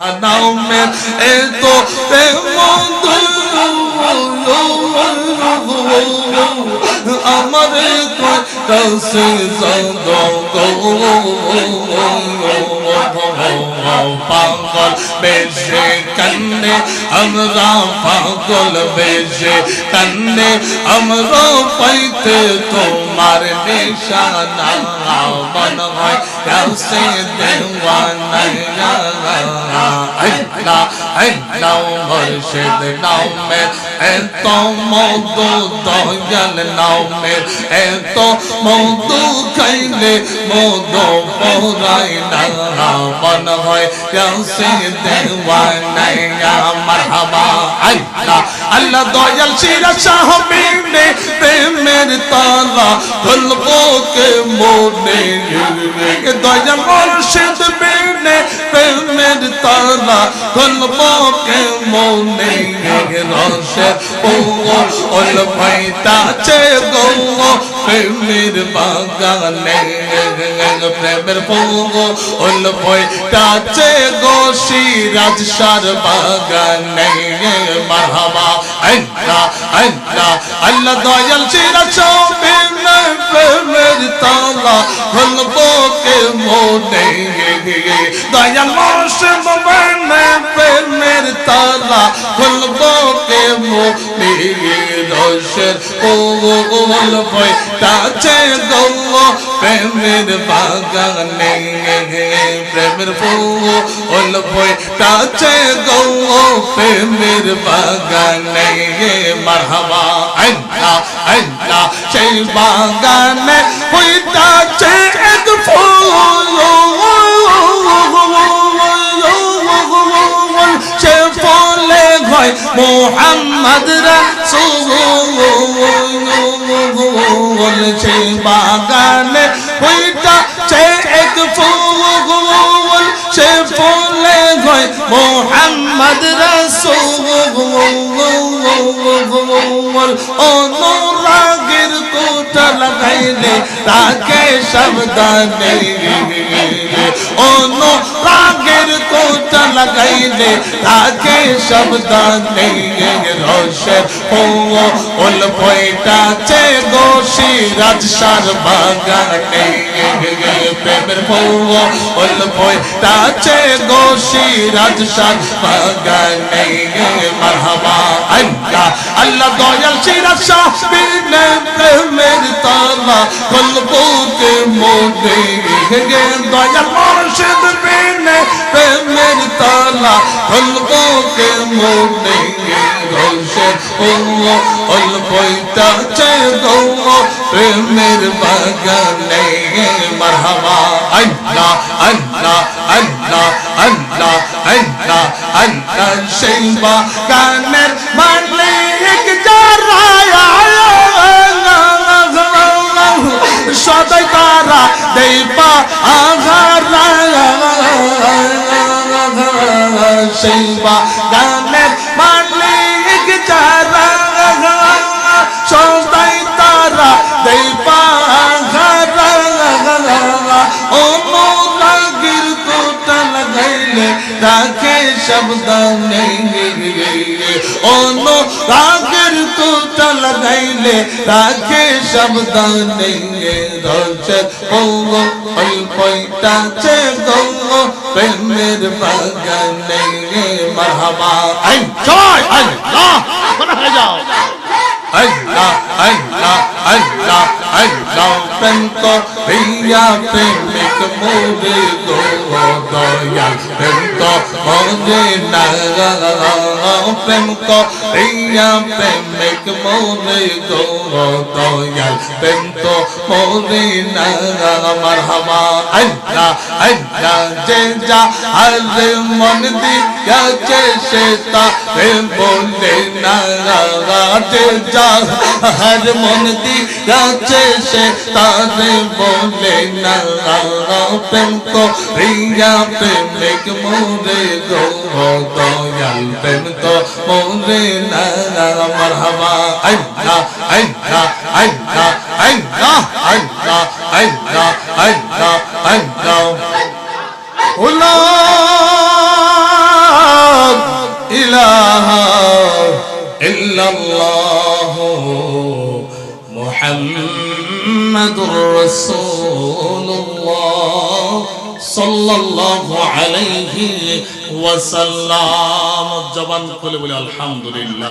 নামের এত আমার কাছে পাগল বেশে কান্নে, আমরা পাগল বেশে কান্নে, আমরা পাইতে তোমার নিশানা, মন হয় কাছে দেওয়ানা 나 আল্লাহ মুর্শিদ নামের এত মধু দয়াল নামের এত মধু খাইলে মধু পরাই না মন হয় কাছে দেওয়ানাই মারহাবা আল্লাহ আল্লাহ দয়াল শিরা সাহবিনে প্রেমের তালা খুলবো কে মোনে দয়াল মুর্শিদ বিনে প্রেমের তালা খুলবো কে মোনে রসের ও ওল ভাইতাছে গো। প্রেমের বাগানে প্রেমের পঙ্গো ওল ভাইতাছে গো। সিরাজ সার বাগানে মারহাবা, আল্লাহ আল্লাহ আল্লাহ দয়াল সিরাজ প্রেমের তালা খুলবো কে মোনে দয়াল প্রেমের তালা খুলবো কে মোনে রসের ওল বইটাছে গো প্রেমের বাগানে। প্রেমের ওল বইটাছে গো প্রেমের বাগানে। মারহাবা, আল্লাহ আল্লাহ, সেই বাগানে। হইতাছে এক ফুল মোহাম্মদ রাসূল বাগানে হইতা এক ফুল, সে ফলে হয় মোহাম্মদ রাসূল অনুরাগের কোটা লাগাইলে তাকে সাবধানে অনুরাগের কোটা লাগাইলে তাকে সাবধানে রসের ও ওল বইটাছে গোশি রাজসার বাগানে প্রেমের বউ ওল বইটাছে গোশি রাজসার বাগানে মারহাবা আল্লাহ আল্লাহ দয়াল সিরা শাহবিনে প্রেমের তালা কলবুকে মোনে দয়াল মুর্শিদ বিনে প্রেমের তালা কলবুকে মোনে রোশে ও অল বইতা চে গো প্রেমের বাগানে মারহাবা। আল্লাহ আল্লাহ আল্লাহ আল্লাহ আল্লাহ আল্লাহ, সেই বাগানের মালিক যারা সদাই তারা দেবা আঘারা সেই বাগানের মালিক যারা, সদাই তারা দেবা আঘারা অনুরাগের কোটা লাগাইলে রাখে শব্দ নেই অনুরাগের কোটা লাগাইলে রাখে শব্দ নেই রোজে পৌগো ওই পয়টাছে গো প্রেমের বাগানে মারহাবা আই জয় আল্লাহ কোথা হয়ে যাও আল্লাহ আল্লাহ আল্লাহ আল্লাহ প্রেম তো প্রিয়া প্রেমিক মোরে গো দয়াল প্রেম को मुझे प्रेम को रिया प्रेम एक मोरे को तो यार प्रेम को मोरे नगा मरहमा अल्लाह अल्लाह जे जा हर मन दी या जे शेता रे बोले नगा जे जा हर मन दी या जे शेता रे बोले नगा प्रेम को रिया प्रेम एक मोरे মোরে গো দয়াল প্রেম তো মোরে না মারহাবা। আল্লাহ আল্লাহ আল্লাহ আল্লাহ আল্লাহ আল্লাহ আল্লাহ আল্লাহ লা ইলাহা ইল্লাল্লাহ মুহাম্মাদুর রাসূল। সাল্লাল্লাহু আলাইহি ওয়াসাল্লাম। জবান খুলে বলে আলহামদুলিল্লাহ।